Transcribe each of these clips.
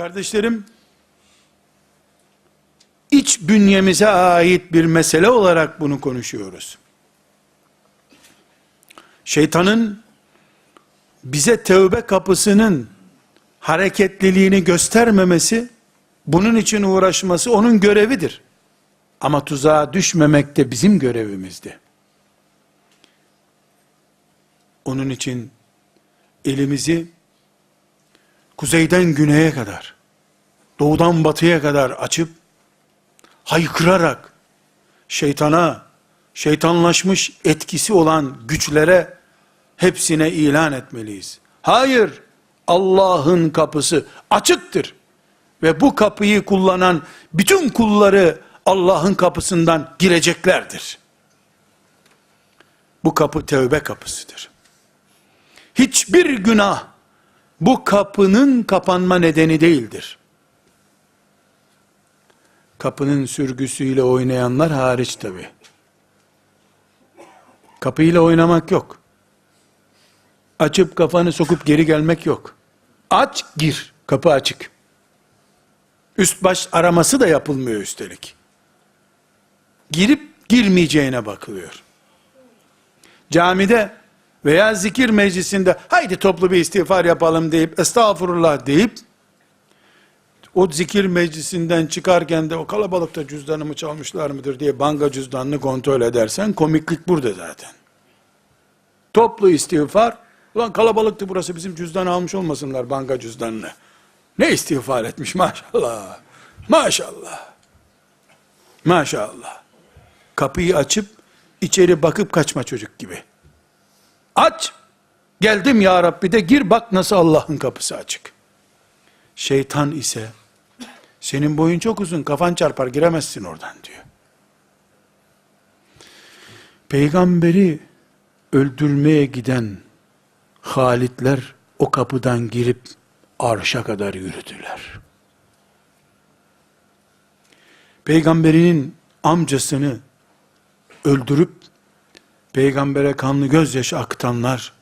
Kardeşlerim, iç bünyemize ait bir mesele olarak bunu konuşuyoruz. Şeytanın bize tövbe kapısının hareketliliğini göstermemesi, bunun için uğraşması onun görevidir. Ama tuzağa düşmemek de bizim görevimizdi. Onun için elimizi kuzeyden güneye kadar, doğudan batıya kadar açıp, haykırarak, şeytana, şeytanlaşmış etkisi olan güçlere, hepsine ilan etmeliyiz. Hayır, Allah'ın kapısı açıktır. Ve bu kapıyı kullanan bütün kulları Allah'ın kapısından gireceklerdir. Bu kapı tevbe kapısıdır. Hiçbir günah bu kapının kapanma nedeni değildir. Kapının sürgüsüyle oynayanlar hariç tabi. Kapıyla oynamak yok. Açıp kafanı sokup geri gelmek yok. Aç gir. Kapı açık. Üst baş araması da yapılmıyor üstelik. Girip girmeyeceğine bakılıyor. Camide veya zikir meclisinde haydi toplu bir istiğfar yapalım deyip estağfurullah deyip o zikir meclisinden çıkarken de o kalabalıkta cüzdanımı çalmışlar mıdır diye banka cüzdanını kontrol edersen komiklik burada zaten. Toplu istiğfar ulan kalabalıktı burası bizim cüzdanı almış olmasınlar banka cüzdanını. Ne istiğfar etmiş maşallah. Maşallah. Maşallah. Kapıyı açıp içeri bakıp kaçma çocuk gibi. Aç. Geldim ya Rabbi de gir bak nasıl Allah'ın kapısı açık. Şeytan ise senin boyun çok uzun kafan çarpar giremezsin oradan diyor. Peygamberi öldürmeye giden Halitler o kapıdan girip arşa kadar yürüdüler. Peygamberinin amcasını öldürüp peygambere kanlı gözyaşı akıtanlar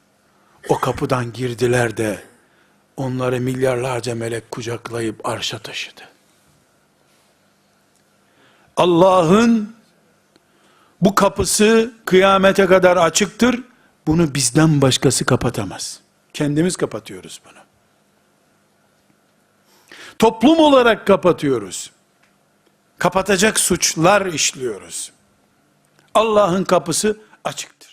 o kapıdan girdiler de onları milyarlarca melek kucaklayıp arşa taşıdı. Allah'ın bu kapısı kıyamete kadar açıktır. Bunu bizden başkası kapatamaz. Kendimiz kapatıyoruz bunu. Toplum olarak kapatıyoruz. Kapatacak suçlar işliyoruz. Allah'ın kapısı açıktır.